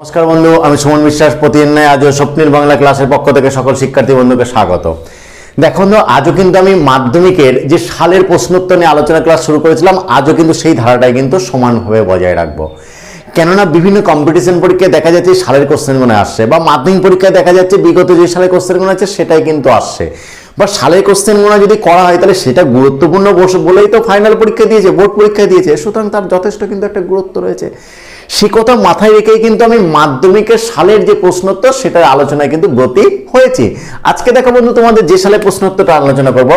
নমস্কার বন্ধু, আমি সুমন বিশ্বাস প্রতিদিন ন্যায় আজও স্বপ্নের বাংলা ক্লাসের পক্ষ থেকে সকল শিক্ষার্থী বন্ধুকে স্বাগত। দেখো বন্ধু, আজও কিন্তু আমি মাধ্যমিকের যে সালের প্রশ্নোত্তর নিয়ে আলোচনা ক্লাস শুরু করেছিলাম, আজও কিন্তু সেই ধারাটাই কিন্তু সমানভাবে বজায় রাখব। কেননা বিভিন্ন কম্পিটিশন পরীক্ষায় দেখা যাচ্ছে সালের কোশ্চেনগুলো আসছে, বা মাধ্যমিক পরীক্ষায় দেখা যাচ্ছে বিগত যে সালের কোশ্চেনগুলো আছে সেটাই কিন্তু আসছে। বা সালের কোশ্চেনগুলো যদি করা হয়, তাহলে সেটা গুরুত্বপূর্ণ বলেই তো ফাইনাল পরীক্ষা দিয়েছে বোর্ড পরীক্ষা দিয়েছে, সুতরাং তার যথেষ্ট কিন্তু একটা গুরুত্ব রয়েছে। সে কথা মাথায় রেখেই কিন্তু আমি মাধ্যমিকের সালের যে প্রশ্নোত্তর, সেটার আলোচনায় কিন্তু ব্রতী হয়েছি। আজকে দেখো বন্ধু, তোমাদের যে সালে প্রশ্নোত্তরটা আলোচনা করব,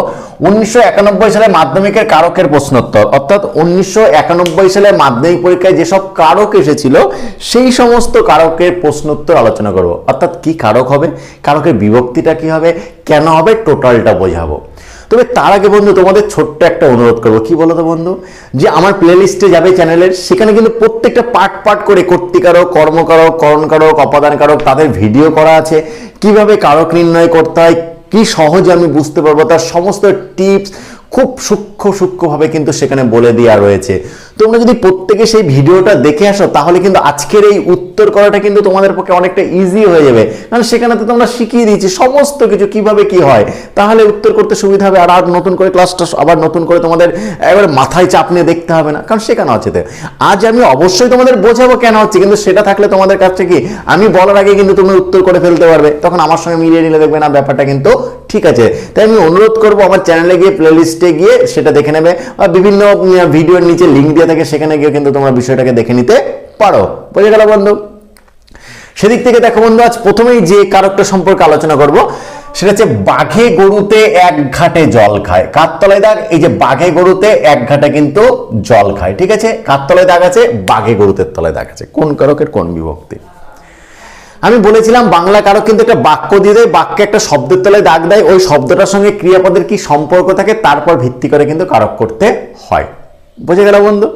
উনিশশো একানব্বই সালে মাধ্যমিকের কারকের প্রশ্নোত্তর, অর্থাৎ উনিশশো একানব্বই সালে মাধ্যমিক পরীক্ষায় যেসব কারক এসেছিল, সেই সমস্ত কারকের প্রশ্নোত্তর আলোচনা করব। অর্থাৎ কি কারক হবে কারকের বিভক্তিটা কি হবে, কেন হবে, টোটালটা বোঝাবো। তবে তার আগে বন্ধু, তোমাদের ছোট্ট একটা অনুরোধ করব। কি বলো তো বন্ধু? যে আমার প্লে লিস্টে যাবে চ্যানেলের সেখানে কিন্তু প্রত্যেকটা পার্ট পার্ট করে কর্তিকারক, কর্মকারক, করণকারক, অপাদানকারক তাদের ভিডিও করা আছে। কীভাবে কারক নির্ণয় করতে হয়, কি সহজে আমি বুঝতে পারব, তার সমস্ত টিপস খুব সূক্ষ্ম সূক্ষ্মভাবে কিন্তু সেখানে বলে দেওয়া রয়েছে। তোমরা যদি প্রত্যেকে সেই ভিডিওটা দেখে আসো, তাহলে কিন্তু আজকের এই উত্তর করাটা কিন্তু তোমাদের পক্ষে অনেকটা ইজি হয়ে যাবে। কারণ সেখানে তো তোমরা শিখিয়ে দিয়েছি, সমস্ত কিছু কীভাবে কি হয়। তাহলে উত্তর করতে সুবিধা হবে, আর আর নতুন করে ক্লাসটা আবার নতুন করে তোমাদের একবারে মাথায় চাপ নিয়ে দেখতে হবে না, কারণ শেখানো হচ্ছে তো। আজ আমি অবশ্যই তোমাদের বোঝাবো কেন হচ্ছে, কিন্তু সেটা থাকলে তোমাদের কাছে কি, আমি বলার আগে কিন্তু তুমি উত্তর করে ফেলতে পারবে। তখন আমার সঙ্গে মিলিয়ে নিলে দেখবে না, ব্যাপারটা কিন্তু ঠিক আছে। তাই আমি অনুরোধ করব আমার চ্যানেলে গিয়ে প্লে লিস্টে গিয়ে সেটা দেখে নেবে বা বিভিন্ন ভিডিওর নিচে লিঙ্ক দিয়ে থাকে, সেখানে গিয়ে কিন্তু তোমরা বিষয়টাকে দেখে নিতে পারো। বুঝে গেল বন্ধু? সেদিক থেকে দেখো বন্ধু, আজ প্রথমেই যে কারকটা সম্পর্কে আলোচনা করব, সেটা হচ্ছে বাঘে গরুতে এক ঘাটে জল খায়। কার তলায় দাগ, এই যে বাঘে গরুতে এক ঘাটে কিন্তু জল খায়। ঠিক আছে? কার তলায় দাগ আছে, বাঘে গরুতের তলায় দাগ আছে। কোন কারকের, কোন বিভক্তি? আমি বলেছিলাম বাংলা কারক কিন্তু একটা বাক্য দিয়ে দেয়, বাক্যে একটা শব্দের তলায় দাগ দেয়, ওই শব্দটার সঙ্গে ক্রিয়াপদের কি সম্পর্ক থাকে তারপর ভিত্তি করে কিন্তু কারক করতে হয়। বুঝে গেল বন্ধু?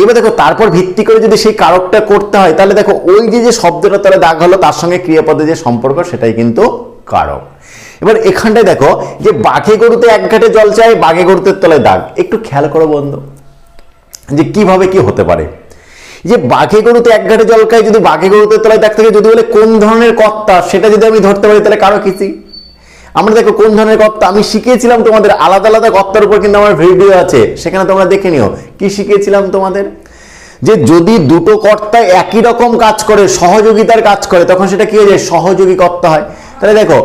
এবার দেখো, তারপর ভিত্তি করে যদি সেই কারকটা করতে হয়, তাহলে দেখো, ওই যে যে শব্দটা তলে দাগ হলো, তার সঙ্গে ক্রিয়াপদের যে সম্পর্ক, সেটাই কিন্তু কারক। এবার এখানটায় দেখো, যে বাঘে গরুতে এক ঘাটে জল চায়, বাঘে গরুতে তলায় দাগ। একটু খেয়াল করো বন্ধু, যে কীভাবে কি হতে পারে। যে বাঘে গরুতে এক ঘাটে জল খায়, যদি বাঘে গরুতে তলায় দেখ থাকে, যদি বলে কোন ধরনের কর্তা, সেটা যদি আমি ধরতে পারি, তাহলে কারও কিছু? আমরা দেখো কোন ধরনের কর্তা? আমি শিখিয়েছিলাম তোমাদের আলাদা আলাদা কর্তার উপর কিন্তু আমার ভিডিও আছে, সেখানে তোমরা দেখে নিও। কি শিখিয়েছিলাম তোমাদের? যে যদি দুটো কর্তা একই রকম কাজ করে, সহযোগিতার কাজ করে, তখন সেটা কি হয়ে যায়? সহযোগী কর্তা হয়। তাহলে দেখো,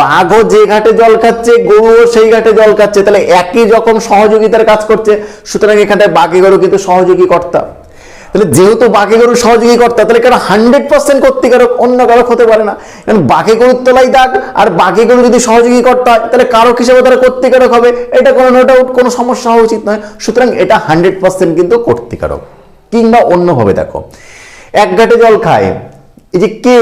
বাঘও যে ঘাটে জল খাচ্ছে, গরুও সেই ঘাটে জল খাচ্ছে, তাহলে একই রকম সহযোগিতার কাজ করছে, সুতরাং এখানে বাঘে গরু কিন্তু সহযোগী কর্তা। তাহলে যেহেতু বাঘে গরু সহযোগী কর্তা, তাহলে কেন হান্ড্রেড পার্সেন্ট কর্তিকারক অন্য কারক হতে পারে না? কারণ বাঘে গরুর তলাই দাগ আর বাঘে গরু যদি সহযোগী কর্তা হয়, তাহলে কারক হিসেবে তারা কর্তিকারক হবে। এটা কোনো নো ডাউট কোনো সমস্যা হওয়া উচিত নয়। সুতরাং এটা হান্ড্রেড পার্সেন্ট কিন্তু কর্তিকারক। কিংবা অন্যভাবে দেখো, এক ঘাটে জল খায়। এই যে কে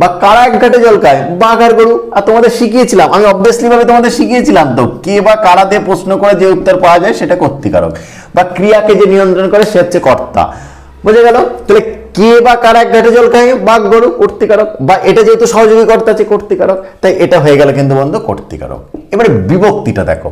বা কারা এক ঘাটে জল খায়? বাঘ আর গরু। আর তোমাদের শিখিয়েছিলাম, আমি অবভিয়াসলি ভাবে তোমাদের শিখিয়েছিলাম তো, কে বা কারা দিয়ে প্রশ্ন করে যে উত্তর পাওয়া যায় সেটা কর্তিকারক। বা ক্রিয়াকে যে নিয়ন্ত্রণ করে সে হচ্ছে কর্তা। বুঝে গেল? তাহলে কে বা কারা ঘাটে জল খায়? বাঘ, গরু, কর্তিকারক। বা এটা যেহেতু সহযোগী কর্তা আছে, কর্তিকারক, তাই এটা হয়ে গেল কিন্তু বন্ধু কর্তিকারক। এবারে বিভক্তিটা দেখো।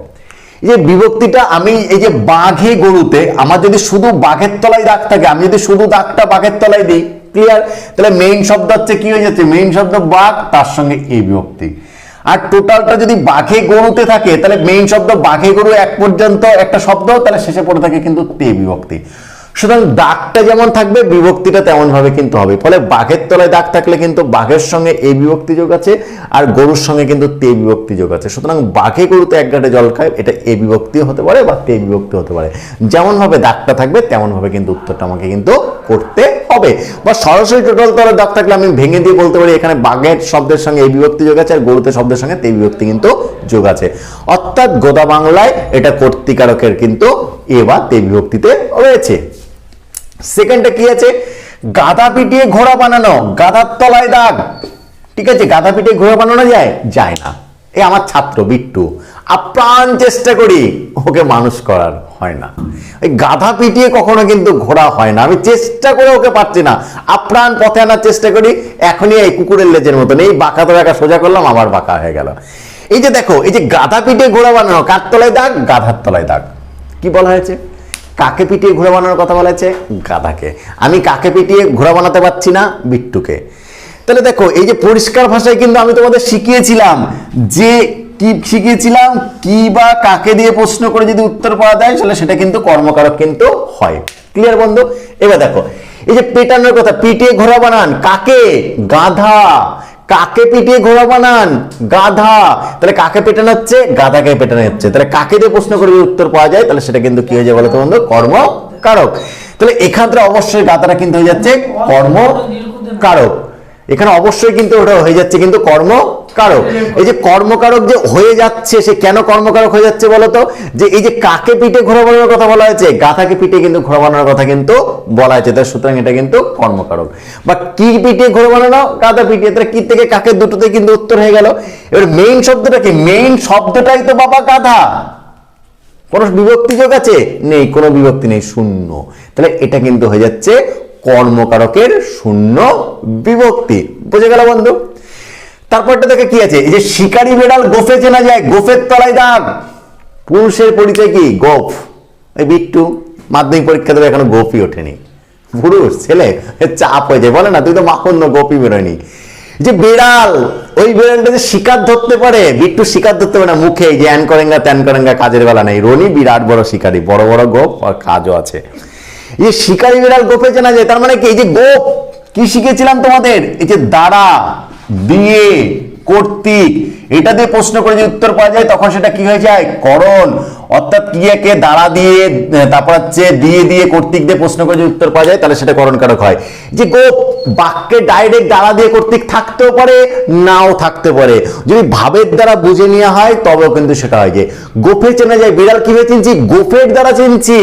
এই যে বিভক্তিটা, আমি এই যে বাঘে, গরুতে, আমার যদি শুধু বাঘের তলায় দাগ থাকে, আমি যদি শুধু দাগটা বাঘের তলায় দিই ক্লিয়ার তাহলে মেইন শব্দ হচ্ছে কি হয়ে যাচ্ছে? মেইন শব্দ বাঘ, তার সঙ্গে এই বিভক্তি। আর টোটালটা যদি বাঘে, গরুতে থাকে, তাহলে মেইন শব্দ বাঘে, গরু এক পর্যন্ত একটা শব্দ, তাহলে শেষে পড়ে থাকে কিন্তু তে বিভক্তি। সুতরাং দাগটা যেমন থাকবে, বিভক্তিটা তেমন ভাবে কিন্তু হবে। ফলে বাঘের তলায় দাগ থাকলে কিন্তু বাঘের সঙ্গে এই বিভক্তি যোগ আছে আর গরুর সঙ্গে কিন্তু তে বিভক্তি যোগ আছে। সুতরাং বাঘে গরুতে এক ঘাটে জল খায়, এটা এ বিভক্তিও হতে পারে বা তে বিভক্তি হতে পারে। যেমন ভাবে দাগটা থাকবে তেমন ভাবে কিন্তু উত্তরটা আমাকে কিন্তু করতে হবে। বা সরাসরি টোটাল তলায় দাগ থাকলে আমি ভেঙে দিয়ে বলতে পারি, এখানে বাঘের শব্দের সঙ্গে এই বিভক্তি যোগ আছে আর গরুতে শব্দের সঙ্গে তে বিভক্তি কিন্তু যোগ আছে। অর্থাৎ গোদা বাংলায় এটা কর্তিকারকের কিন্তু এ বা তে বিভক্তিতে রয়েছে। সেকেন্ডটা কি আছে? গাধা পিটিয়ে ঘোড়া বানানো গাধার তলায় দাগ। ঠিক আছে গাধা পিটিয়ে ঘোড়া বানানো যায়? যায় না। এই আমার ছাত্র বিট্টু। আপ্রাণ চেষ্টা করি, ওকে মানুষ করার, হয় না। ওই গাধা পিটিয়ে কখনো কিন্তু ঘোড়া হয় না। আমি চেষ্টা করে ওকে পারছি না। আপ্রাণ পথে আনার চেষ্টা করি, এখনই এই কুকুরের লেজের মতন। এই বাঁকা তো একা সোজা করলাম, আবার বাঁকা হয়ে গেল। এই যে দেখো, এই যে গাধা পিটিয়ে ঘোড়া বানানো, কার তলায় দাগ? গাধার তলায় দাগ। কি বলা হয়েছে? কাকে পিটিয়ে ঘোড়া বানানোর কথা বলেছে? গাধাকে। আমি কাকে পিটিয়ে ঘোড়া বানাতে পারছি না? বিট্টুকে। তাহলে দেখো, এই যে পরিষ্কার ভাষায় কিন্তু আমি তোমাদের শিখিয়েছিলাম যে কি শিখিয়েছিলাম, কি বা কাকে দিয়ে প্রশ্ন করে যদি উত্তর পাওয়া যায়, তাহলে সেটা কিন্তু কর্মকারক কিন্তু হয়। ক্লিয়ার বন্ধু? এবার দেখো, এই যে পেটানোর কথা, পিটিয়ে ঘোড়া বানান, কাকে? গাধা। কাকে পিটিয়ে ঘোড়া বানান? গাধা। তাহলে কাকে পেটানো হচ্ছে? গাধাকে পেটানো হচ্ছে। তাহলে কাকে দিয়ে প্রশ্ন করে যদি উত্তর পাওয়া যায়। তাহলে সেটা কিন্তু কি হয়ে যায় বলতো বন্ধু? কর্ম কারক তাহলে এখান থেকে অবশ্যই গাধাটা কিন্তু হয়ে যাচ্ছে কর্ম কারক এখানে অবশ্যই কিন্তু ওটা হয়ে যাচ্ছে কিন্তু কর্মকারক এই যে কর্মকারক যে হয়ে যাচ্ছে সে কেন কর্মকারক হয়ে যাচ্ছে বলতো? যে এই যে কাকে পিঠে ঘোড়া বানানোর কথা বলা হয়েছে গাথাকে পিঠে কিন্তু ঘোড়া বানানোর কথা কিন্তু বলা হয়েছে। তাই সুতরাং এটা কিন্তু কর্মকারক। বা কি পিঠে ঘোড়া বানানো? গাধা পিঠে। তাহলে কি থেকে কাকে দুটোতে কিন্তু উত্তর হয়ে গেল? এবার মেইন শব্দটা কি? মেইন শব্দটাই তো বাবা গাধা। কোনো বিভক্তি যোগ আছে? নেই কোনো বিভক্তি নেই শূন্য। তাহলে এটা কিন্তু হয়ে যাচ্ছে কর্মকারকের শূন্য বিভক্তি। বুঝে গেল বন্ধু? তারপরটা দেখে কি আছে? এই যে শিকারি বেড়াল গোফে চেনা যায়, গোফের তলায় দাগ। পুরুষের পরিচয় কি? গোফ। এই বিট্টু মাধ্যমিক পরীক্ষা দেবে, এখনও গোপই ওঠেনি। পুরুষ, ছেলে, চাপ হয়ে যায়। বলে না, তুই তো মাখন্য গোপই বেরোয়নি। যে বেড়াল, ওই বেড়ালটা যে শিকার ধরতে পারে, বিট্টু শিকার ধরতে পারে না মুখে। যে অ্যান করেঙ্গা ত্যান করেঙ্গা, কাজের বেলা নেই। রনি বিরাট বড় শিকারী, বড় বড় গোপ আর কাজও আছে। এই শিকারি বিড়াল গোপে চেনা যায়, তার মানে কি? এই যে গোপ, কি শিখেছিলাম তোমাদের? এই যে দ্বারা দিয়ে কর্তৃক। এটা দিয়ে প্রশ্ন করে যে উত্তর পাওয়া যায়, তখন সেটা কি হয়ে যায়? করণ। অর্থাৎ ক্রিয়াকে দাঁড়া দিয়ে, তারপর হচ্ছে দিয়ে দিয়ে কর্তৃক দিয়ে প্রশ্ন করে যে উত্তর পাওয়া যায়, তাহলে সেটা করণকারক হয়। যে গোপ বাক্যে ডাইরেক্ট দ্বারা দিয়ে কর্তৃক থাকতেও পারে, নাও থাকতে পারে। যদি ভাবের দ্বারা বুঝে নেওয়া হয়, তবেও কিন্তু সেটা হয় যে গোফে চেনা যায়, বিড়াল কীভাবে চিনছি? গোফের দ্বারা চিনছি।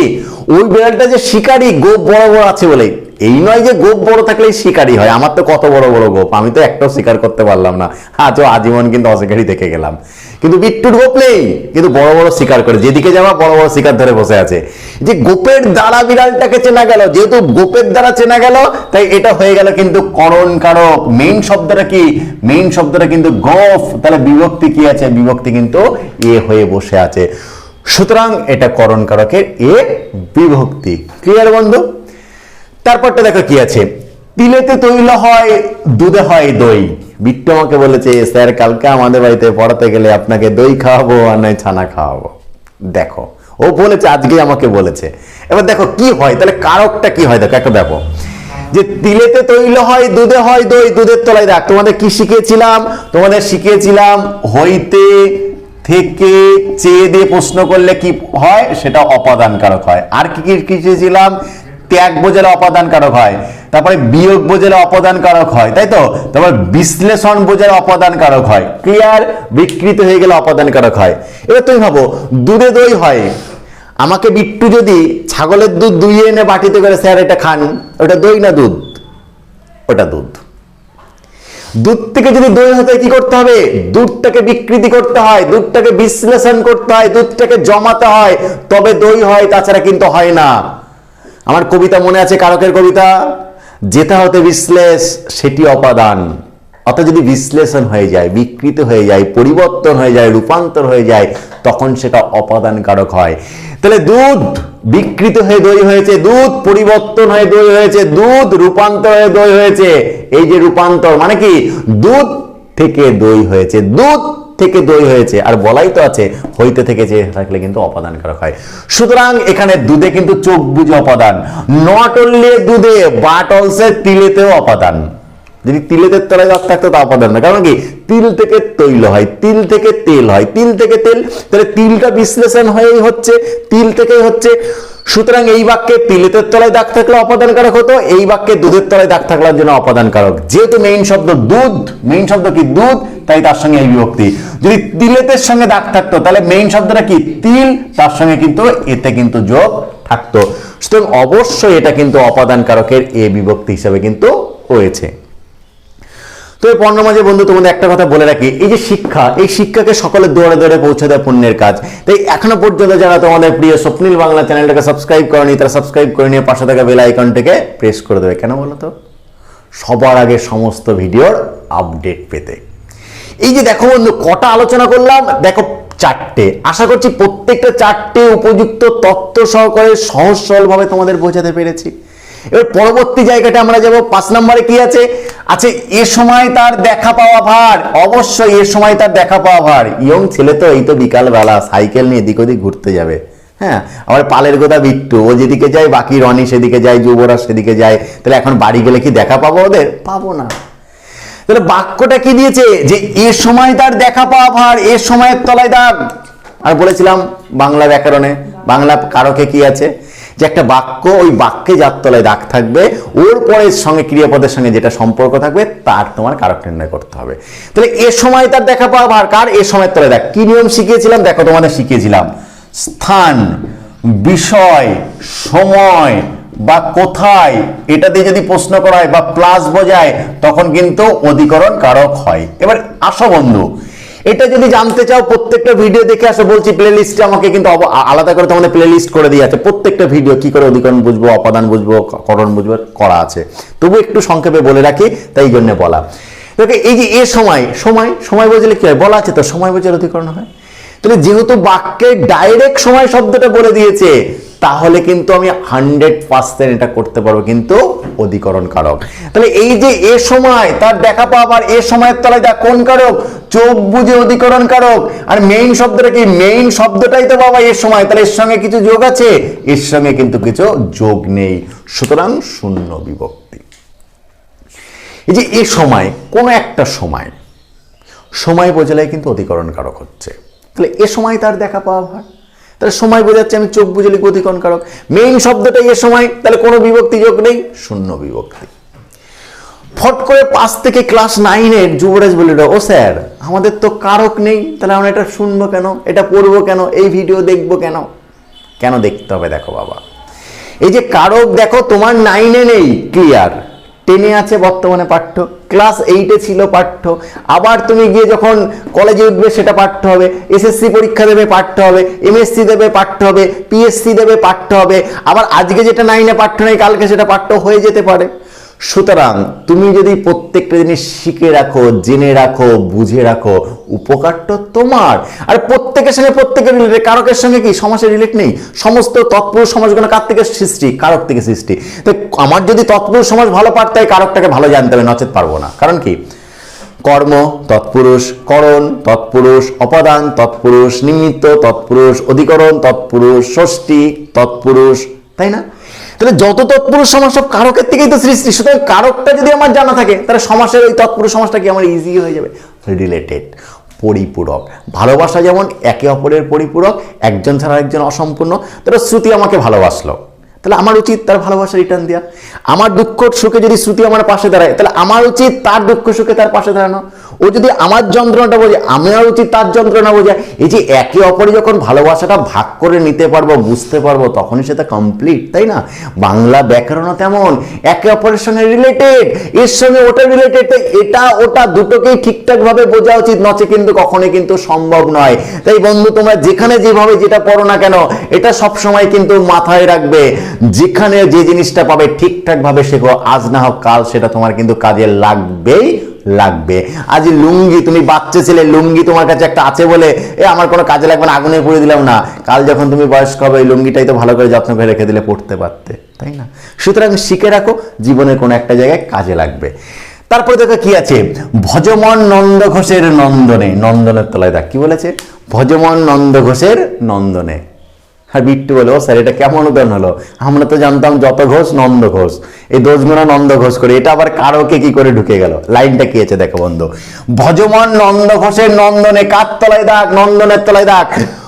ওই বিড়ালটা যে শিকারী, গোপ বড় বড় আছে বলে। এই নয় যে গোপ বড় থাকলেই শিকারী হয়, আমার তো কত বড় বড় গোপ, আমি তো একটাও শিকার করতে পারলাম না। হ্যাঁ তো আজীবন কিন্তু অশিকারী দেখে গেলাম। কিন্তু বিট্টুর গোপ নেই, কিন্তু বড় বড় শিকার করে, যেদিকে যাওয়া বড় বড় শিকার ধরে বসে আছে। যে গোপের দ্বারা বিড়ালটাকে চেনা গেল, যেহেতু গোপের দ্বারা চেনা গেল, তাই এটা হয়ে গেল কিন্তু করণ কারক। মেইন শব্দটা কি? মেইন শব্দটা কিন্তু গোফ। তাহলে বিভক্তি কি আছে? বিভক্তি কিন্তু এ হয়ে বসে আছে। সুতরাং এটা করণ কারকের এ বিভক্তি। ক্লিয়ার বন্ধু? তারপরটা দেখো কি আছে? তিলেতে তৈল হয়, দুধে হয় দই। বিট্টু আমাকে বলেছে, স্যার, কালকে আমাদের বাড়িতে পড়াতে গেলে আপনাকে দই খাওয়াবো আর নয় ছানা খাওয়াবো। দেখো, ও বলেছে আজকে আমাকে বলেছে। এবার দেখো কি হয়, তাহলে কারকটা কি হয়? দেখো, একটা দেখো। যে তিলেতে তৈল হয়, দুধে হয় দই, দুধের তলায় দেখ তোমাদের কি শিখিয়েছিলাম? তোমাদের শিখিয়েছিলাম, হইতে থেকে চেয়ে দিয়ে প্রশ্ন করলে কি হয়? সেটা অপাদান কারক হয়। আর কি কি শিখেছিলাম ত্যাগ বোঝালে অপাদান কারক হয়। তারপরে বিয়োগ বোঝালে অপাদান কারক হয়, তাই তো? তারপর বিশ্লেষণ বোঝালে অপাদান কারক হয় ক্লিয়ার বিকৃত হয়ে গেলে অপাদান কারক হয়। এবার তুমি ভাবো, দুধে দই হয়, আমাকে বিট্টু যদি ছাগলের দুধ দুইয়ে এনে বাটিতে করে স্যার, এটা খান, ওটা দই না দুধ? ওটা দুধ। দুধ থেকে যদি দই হতে কি করতে হবে? দুধটাকে বিকৃতি করতে হয়, দুধটাকে বিশ্লেষণ করতে হয়, দুধটাকে জমাতে হয়, তবে দই হয়, তাছাড়া কিন্তু হয় না। আমার কবিতা মনে আছে, কারকের কবিতা? যেটা হতে বিশ্লেষ, সেটি অপাদান। অর্থাৎ যদি বিশ্লেষণ হয়ে যায়, বিকৃত হয়ে যায়, পরিবর্তন হয়ে যায়, রূপান্তর হয়ে যায়, তখন সেটা অপাদান কারক হয়। তাহলে দুধ বিকৃত হয়ে দই হয়েছে, দুধ পরিবর্তন হয়ে দই হয়েছে, দুধ রূপান্তর হয়ে দই হয়েছে। এই যে রূপান্তর মানে কি? দুধ থেকে দই হয়েছে। দুধ থেকে দই হয়েছে। আর বলাই তো আছে, হইতে থেকে যে থাকলে কিন্তু অপাদান কারক হয়। সুতরাং এখানে দুধে কিন্তু চোখ বুঝে অপাদান। নট অনলি দুধে বাট অলসে তিলেতেও অপাদান। যদি তিলেতের তলায় দাগ থাকতো তা অপাদান না। কারণ কি? তিল থেকে তৈল হয়, তিল থেকে তেল হয়। তিল থেকে তেল, তাহলে তিলটা বিশ্লেষণ হয়েই হচ্ছে। তিল থেকেই হচ্ছে সুতরাং এই বাক্যে তিলেতের তলায় দাগ থাকলে অপাদান কারক হতো, এই বাক্যে দুধের তলায় দাগ থাকলার জন্য অপাদান কারক যেহেতু মেইন শব্দ দুধ মেইন শব্দ কি দুধ, তাই তার সঙ্গে এই বিভক্তি। যদি তিলেতের সঙ্গে দাগ থাকতো, তাহলে মেইন শব্দটা কি? তিল, তার সঙ্গে কিন্তু এতে কিন্তু যোগ থাকতো। সুতরাং অবশ্যই এটা কিন্তু অপাদান কারকের এ বিভক্তি হিসাবে কিন্তু রয়েছে তো এই পণ্য মাঝে বন্ধু, তোমাদের একটা কথা বলে রাখি। এই যে শিক্ষা, এই শিক্ষাকে সকলে দৌড়ে দৌড়ে পৌঁছে দেয় পুণ্যের কাজ। তাই এখনও পর্যন্ত যারা তোমাদের প্রিয় স্বপ্নিল বাংলা চ্যানেলটাকে সাবস্ক্রাইব করেনি, তারা সাবস্ক্রাইব করে নিয়ে পাশে থাকা বেল আইকনটাকে প্রেস করে দেবে। কেন বলো তো? সবার আগে সমস্ত ভিডিওর আপডেট পেতে। এই যে দেখো বন্ধু, কটা আলোচনা করলাম। দেখো চারটে। আশা করছি প্রত্যেকটা চারটে উপযুক্ত তত্ত্ব সহকারে সহজ সরলভাবে তোমাদের বোঝাতে পেরেছি। এবার পরবর্তী জায়গাটা আমরা যাব, পাঁচ নম্বরে কি আছে? আছে, এ সময় তার দেখা পাওয়া ভার। অবশ্যই এ সময় তার দেখা পাওয়া ভার। ইয়ং ছেলে তো, এই তো বিকালবেলা, সাইকেল নিয়ে এদিক ওদিক ঘুরতে যাবে। হ্যাঁ আবার পালের গোদা বিট্টু, ও যেদিকে যায়, বাকি রনি সেদিকে যায় যুবরাজ সেদিকে যায়। তাহলে এখন বাড়ি গেলে কি দেখা পাবো ওদের? পাবো না। তাহলে বাক্যটা কি দিয়েছে? যে এ সময় তার দেখা পাওয়া ভার, এ সময়ের তলায় দাগ আর বলেছিলাম বাংলা ব্যাকরণে, বাংলা কারকে কি আছে? যে একটা বাক্য ওই বাক্যে যার তলায় দাগ থাকবে, ওর পরের সঙ্গে ক্রিয়াপদের সঙ্গে যেটা সম্পর্ক থাকবে, তার তোমার কারক নির্ণয় করতে হবে। তাহলে এ সময় তার দেখা পাওয়া ভার কার? এ সময়ের তলায় দাগ। কি নিয়ম শিখিয়েছিলাম? দেখো, তোমাদের শিখিয়েছিলাম। স্থান, বিষয়, সময় বা কোথায়, এটা দিয়ে যদি প্রশ্ন করা হয় বা প্লাস বোঝায়, তখন কিন্তু অধিকরণ কারক হয়। এবার আসো বন্ধু এটা যদি জানতে চাও, প্রত্যেকটা ভিডিও দেখে আসো, বলছি প্লে লিস্টে আমাকে কিন্তু আলাদা করে তোমাদের প্লে লিস্ট করে দিয়ে আছে। প্রত্যেকটা ভিডিও কি করে অধিকরণ বুঝব, অপাদান বুঝব করণ বুঝব, করা আছে। তবু একটু সংক্ষেপে বলে রাখি, তাই জন্য বলা। দেখো, এই যে এ সময় সময় সময় বুঝলে কি হয়? বলা আছে তো, সময় বুঝে অধিকরণ হয়? তাহলে যেহেতু বাক্যে ডাইরেক্ট সময় শব্দটা বলে দিয়েছে তাহলে কিন্তু আমি হান্ড্রেড পার্সেন্ট এটা করতে পারব কিন্তু অধিকরণ কারক। তাহলে এই যে এ সময়, তার দেখা পাবার এ সময়ের তলায় যা কোন কারক, চোখ বুঝে অধিকরণ কারক। আর মেইন শব্দটা কি? মেইন শব্দটাই তো বাবা এর সময়। তাহলে এর সঙ্গে কিছু যোগ আছে? এর সঙ্গে কিন্তু কিছু যোগ নেই। সুতরাং শূন্য বিভক্তি। এই যে এ সময়, কোনো একটা সময় সময় বোঝালে কিন্তু অধিকরণ কারক হচ্ছে। তাহলে এ সময় তার দেখা পাওয়া ভার তাহলে সময় বোঝাচ্ছে আমি চোখ বুঝে লিখব কারক মেইন শব্দটা এ সময়, তাহলে কোনো বিভক্তি যোগ নেই, শূন্য বিভক্তি। ফট করে পাঁচ থেকে ক্লাস নাইনের যুবরাজ বলে ও স্যার, আমাদের তো কারক নেই, তাহলে আমরা এটা শুনব কেন? এটা পড়ব কেন? এই ভিডিও দেখব কেন? কেন দেখতে হবে? দেখো বাবা। এই যে কারক দেখো, তোমার নাইনে নেই ক্লিয়ার টেনে আছে বর্তমানে পাঠ্য। ক্লাস এইটে ছিল পাঠ্য। আবার তুমি গিয়ে যখন কলেজে উঠবে সেটা পাঠ্য হবে। এসএসসি পরীক্ষা দেবে, পাঠ্য হবে। এমএসসি দেবে, পাঠ্য হবে। পিএসসি দেবে, পাঠ্য হবে। আবার আজকে যেটা নাইনে পাঠ্য নেই, কালকে সেটা পাঠ্য হয়ে যেতে পারে। সুতরাং তুমি যদি প্রত্যেকটা জিনিস শিখে রাখো, জেনে রাখো, বুঝে রাখো উপকার তো তোমার। আর প্রত্যেকের সঙ্গে প্রত্যেকের রিলেটেড কারকের সঙ্গে কি? সমাসের রিলেট নেই? সমস্ত তৎপুরুষ সমাজগুলো কার থেকে সৃষ্টি? কারক থেকে সৃষ্টি। তো আমার যদি তৎপুরুষ সমাজ ভালো পারতে হয় কারকটাকে ভালো জানতে হবে নচেত পারব না। কারণ কি? কর্ম তৎপুরুষ, করণ তৎপুরুষ, অপাদান তৎপুরুষ, নিমিত্ত তৎপুরুষ, অধিকরণ তৎপুরুষ, ষষ্ঠী তৎপুরুষ, তাই না? তাহলে যত তৎপুরুষ সমাজ সব কারকের থেকেই তো সৃষ্টি। সুতরাং কারকটা যদি আমার জানা থাকে, তাহলে সমাসের ওই তৎপুরুষ সমাজটা কি আমার ইজি হয়ে যাবে? রিলেটেড পরিপূরক। ভালোবাসা যেমন একে অপরের পরিপূরক, একজন ছাড়া একজন অসম্পূর্ণ, তাহলে শ্রুতি আমাকে ভালোবাসলো। তাহলে আমার উচিত তার ভালোবাসা রিটার্ন দেওয়া আমার দুঃখ সুখে যদি শ্রুতি আমার পাশে দাঁড়ায়, তাহলে আমার উচিত তার দুঃখ সুখে তার পাশে দাঁড়ানো। ও যদি আমার যন্ত্রণাটা বোঝে আমার উচিত তার যন্ত্রণা বোঝা। এই যে একে অপরে যখন ভালোবাসাটা ভাগ করে নিতে পারব, বুঝতে পারব, তখনই সেটা কমপ্লিট তাই না? বাংলা ব্যাকরণও তেমন। একে অপরের সঙ্গে রিলেটেড এর সঙ্গে ওটা রিলেটেড তাই এটা, ওটা দুটোকেই ঠিকঠাকভাবে বোঝা উচিত। নচে কিন্তু কখনোই কিন্তু সম্ভব নয়। তাই বন্ধু, তোমরা যেখানে যেভাবে যেটা পড়ো না কেন, এটা সব সময় কিন্তু মাথায় রাখবে। যেখানে যে জিনিসটা পাবে ঠিকঠাকভাবে শেখো, আজ না হোক কাল সেটা তোমার কিন্তু কাজে লাগবেই। লাগবে। আজ লুঙ্গি, তুমি বাচ্চা ছেলে, লুঙ্গি তোমার কাছে একটা আছে বলে, এ আমার কোনো কাজে লাগবে না, আগুনে পুড়ে দিলাম না। কাল যখন তুমি বয়স্ক হবে, এই লুঙ্গিটাই তো ভালো করে যত্ন করে রেখে দিলে পড়তে পারতে, তাই না? সুতরাং শিখে রাখো জীবনের কোনো একটা জায়গায় কাজে লাগবে। তারপরে দেখো কি আছে? ভজমন নন্দ ঘোষের নন্দনে, নন্দনের তলায় দেখ, কি বলেছে? ভজমন নন্দ ঘোষের নন্দনে। আর বিট্টু বলে, ও স্যার, এটা কেমন উদাহরণ হলো? আমরা তো জানতাম যত ঘোষ নন্দ ঘোষ। এই দোষগুণা নন্দ ঘোষ করে, এটা আবার কারোকে কি করে ঢুকে গেল? লাইনটা কি আছে দেখো বন্ধু। ভজমন নন্দ ঘোষের নন্দনে কার তলায় দাগ, নন্দনের তলায় দাগ।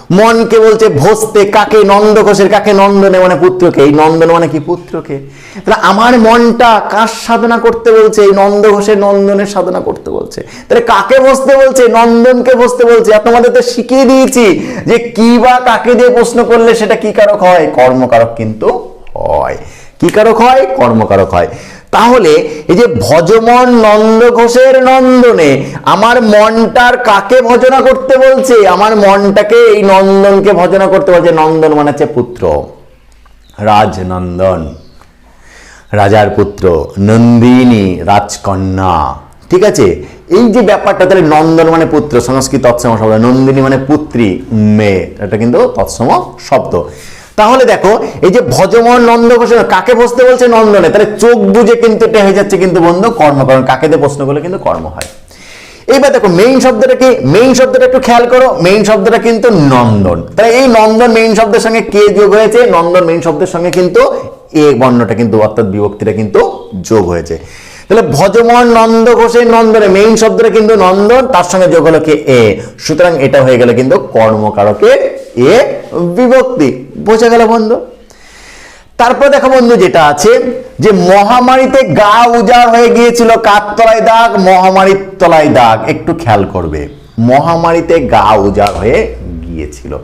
মনকে বলছে ভসতে, কাকে নন্দ ঘোষের কাকে নন্দনে মানে পুত্রকে? এই নন্দন মানে কি পুত্রকে? তাহলে আমার মনটা কার সাধনা করতে বলছে? এই নন্দ ঘোষের নন্দনের সাধনা করতে বলছে। তাহলে কাকে বসতে বলছে? নন্দনকে বসতে বলছে। তোমাদের তো শিখিয়ে দিয়েছি যে কি বা কাকে দিয়ে প্রশ্ন করলে সেটা কি কারক হয়? কর্মকারক কিন্তু হয়। কি কারক হয়? কর্মকারক হয়। তাহলে এই যে ভজমন নন্দ ঘোষের নন্দনে, আমার মনটার কাকে ভজনা করতে বলছে? আমার মনটাকে এই নন্দনকে ভজনা করতে বলছে। নন্দন মানে হচ্ছে পুত্র। রাজনন্দন। রাজার পুত্র। নন্দিনী রাজকন্যা। ঠিক আছে? এই যে ব্যাপারটা, তাহলে নন্দন মানে পুত্র। সংস্কৃত তৎসম শব্দ। নন্দিনী মানে পুত্রী, মেয়ে। এটা কিন্তু তৎসম শব্দ। তাহলে দেখো, এই যে ভজমন নন্দ ঘোষ কাকে বসতে বলছে নন্দনে? তাহলে চোখ বুঝে কিন্তু এটা হয়ে যাচ্ছে কিন্তু বন্ধু কর্ম, কারণ কাকে দিয়ে প্রশ্ন করলে কিন্তু কর্ম হয়। এইবার দেখো মেইন শব্দটা কি? মেইন শব্দটা একটু খেয়াল করো মেইন শব্দটা কিন্তু নন্দন। তাহলে এই নন্দন মেইন শব্দের সঙ্গে কে যোগ হয়েছে? নন্দন মেইন শব্দের সঙ্গে কিন্তু এ বর্ণটা কিন্তু, অর্থাৎ বিভক্তিটা কিন্তু যোগ হয়েছে। তাহলে ভজমন নন্দ ঘোষের নন্দনে মেইন শব্দটা কিন্তু নন্দন, তার সঙ্গে যোগ হলো কে? এ। সুতরাং এটা হয়ে গেল কিন্তু কর্মকারকের এ বিভক্তি। বোঝা গেল বন্ধু? তারপর দেখো বন্ধু যেটা আছে, যে মহামারীতে গা উজাড় হয়ে গিয়েছিল কার তলায় দাগ? মহামারীর তলায় দাগ। একটু খেয়াল করবে। মহামারীতে গা উজাড় হয়ে গিয়েছিল।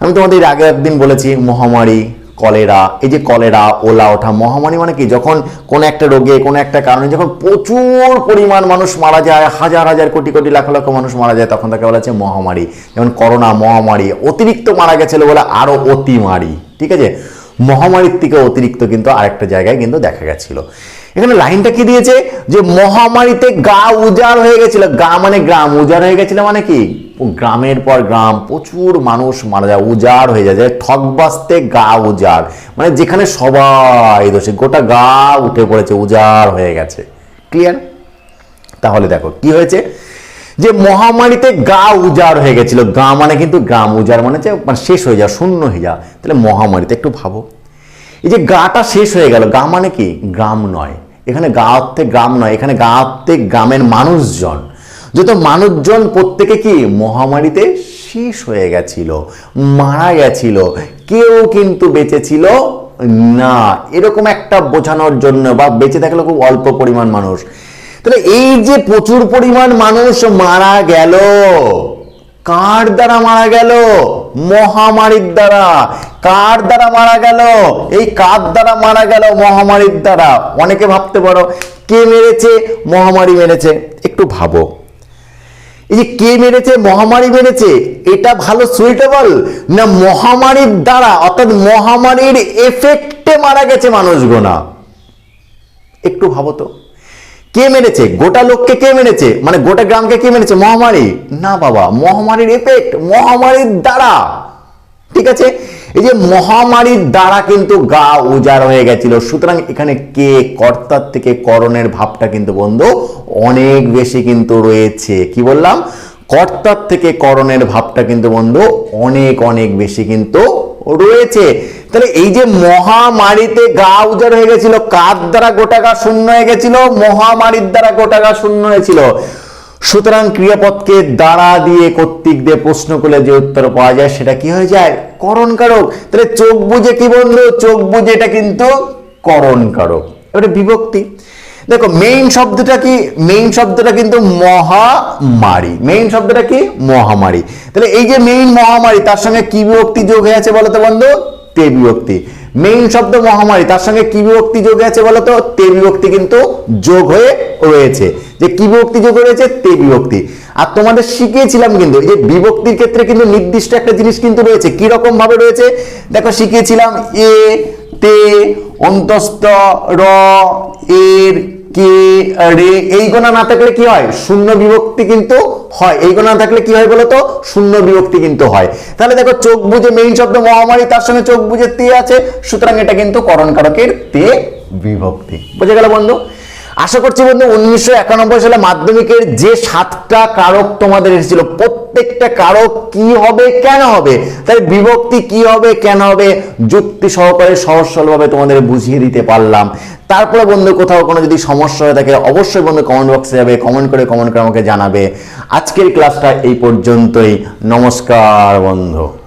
আমি তোমাদের আগে একদিন বলেছি, মহামারী কলেরা, এই যে কলেরা, ওলা, ওঠা, মহামারী মানে কি? যখন কোন একটা রোগে, কোন একটা কারণে যখন প্রচুর পরিমাণ মানুষ মারা যায়, হাজার হাজার, কোটি কোটি, লাখ লক্ষ মানুষ মারা যায়, তখন তাকে বলা হচ্ছে মহামারী। যেমন করোনা, মহামারী, অতিরিক্ত মারা গেছিল বলে আরও অতিমারি, ঠিক আছে? মহামারীর থেকে অতিরিক্ত কিন্তু আরেকটা জায়গায় কিন্তু দেখা গেছিল। এখানে লাইনটা কি দিয়েছে? যে মহামারীতে গা উজাড় হয়ে গেছিল। গা মানে গ্রাম, উজাড় হয়ে গেছিল মানে কি? গ্রামের পর গ্রাম প্রচুর মানুষ মারা যায়, উজাড় হয়ে যায়, যে ঠকবাস্তে গা উজাড়। মানে যেখানে সবাই দোষে, গোটা গা উঠে পড়েছে, উজাড় হয়ে গেছে। ক্লিয়ার তাহলে দেখো, কি হয়েছে? যে মহামারীতে গা উজাড় হয়ে গেছিল। গা মানে কিন্তু গ্রাম, উজাড় মানে যে মানে শেষ হয়ে যাওয়া, শূন্য হয়ে যাওয়া। তাহলে মহামারীতে একটু ভাবো। এই যে গাটা শেষ হয়ে গেল, গা মানে কি? গ্রাম নয়। এখানে গা অর্থে গ্রাম নয়, এখানে গা অর্থে গ্রামের মানুষজন। যত মানুষজন প্রত্যেকে কি মহামারীতে শেষ হয়ে গেছিল, মারা গেছিল, কেউ কিন্তু বেঁচে ছিল না। এরকম একটা বোঝানোর জন্য বা বেঁচে থাকলে খুব অল্প পরিমাণ মানুষ। তাহলে এই যে প্রচুর পরিমাণ মানুষ মারা গেল, কার দ্বারা মারা গেল? মহামারীর দ্বারা। কার দ্বারা মারা গেল? এই কার দ্বারা মারা গেল মহামারীর দ্বারা? অনেকে ভাবতে পারো, কে মেরেছে? মহামারী মেরেছে। একটু ভাবো। এই যে কে মেরেছে, মহামারী মেরেছে, এটা ভালো সুইটেবল না মহামারীর দ্বারা? অর্থাৎ মহামারীর এফেক্টে মারা গেছে মানুষগোনা। একটু ভাবো তো। কে মেরেছে? গোটা লোককে কে মেরেছে? মানে গোটা গ্রামকে কে মেরেছে? মহামারী? না বাবা, মহামারীর এফেক্ট মহামারীর দ্বারা। ঠিক আছে? এই যে মহামারীর দ্বারা কিন্তু গা উজাড় হয়ে গেছিল, সুতরাং এখানে কে কর্তার থেকে করণের ভাবটা কিন্তু বন্ধু অনেক বেশি কিন্তু রয়েছে। কি বললাম? কর্তার থেকে করণের ভাবটা কিন্তু বন্ধু অনেক অনেক বেশি কিন্তু রয়েছে। তাহলে এই যে মহামারীতে গা উজাড় হয়ে গেছিল, কার দ্বারা গোটা গা শূন্য হয়ে গেছিল? মহামারীর দ্বারা গোটা গা শূন্য হয়েছিল। সুতরাং ক্রিয়াপদকে দ্বারা দিয়ে কর্তৃক দিয়ে প্রশ্ন করলে যে উত্তর পাওয়া যায় সেটা কি হয়ে যায়? করণ কারক তাহলে চোখ বুঝে কি বন্ধু? চোখ বুঝে এটা কিন্তু করণ কারক এবারে বিভক্তি। দেখো মেইন শব্দটা কি? মেইন শব্দটা কিন্তু মহামারী। মেইন শব্দটা কি? মহামারী। তাহলে এই যে মেইন মহামারী, তার সঙ্গে কি বিভক্তি যোগ হয়ে আছে বলতো বন্ধু? তে বিভক্তি। মেইন শব্দ মহামারী, তার সঙ্গে কি বিভক্তি যোগ আছে বলতো? তে বিভক্তি কিন্তু যোগ হয়ে রয়েছে। যে কি বিভক্তি যোগ রয়েছে? তে বিভক্তি। আর তোমাদের শিখিয়েছিলাম কিন্তু, এই যে বিভক্তির ক্ষেত্রে কিন্তু নির্দিষ্ট একটা জিনিস কিন্তু রয়েছে। কি রকম ভাবে রয়েছে? দেখো, শিখিয়েছিলাম এ, তে, অন্তস্থ, র, এর কে রে এই গোনা না থাকলে কি হয়? শূন্য বিভক্তি কিন্তু হয়। এই গোনা না থাকলে কি হয় বলতো? শূন্য বিভক্তি কিন্তু হয়। তাহলে দেখো, চোখ বুঝে মেইন শব্দ মহামারী, তার সঙ্গে চোখ বুঝে তে আছে। সুতরাং এটা কিন্তু করণ কারকের তে বিভক্তি। বুঝে গেল বন্ধু? আশা করছি বন্ধু, উনিশশো একানব্বই সালে মাধ্যমিকের যে সাতটা কারক তোমাদের এসেছিল, প্রত্যেকটা কারক কি হবে, কেন হবে? তাই বিভক্তি কি হবে, কেন হবে, যুক্তি সহকারে সহজ সরলভাবে তোমাদের বুঝিয়ে দিতে পারলাম। তারপরে বন্ধু, কোথাও কোনো যদি সমস্যা হয়ে থাকে, অবশ্যই বন্ধু কমেন্ট বক্সে যাবে কমেন্ট করে কমেন্ট করে আমাকে জানাবে। আজকের ক্লাসটা এই পর্যন্তই। নমস্কার বন্ধু।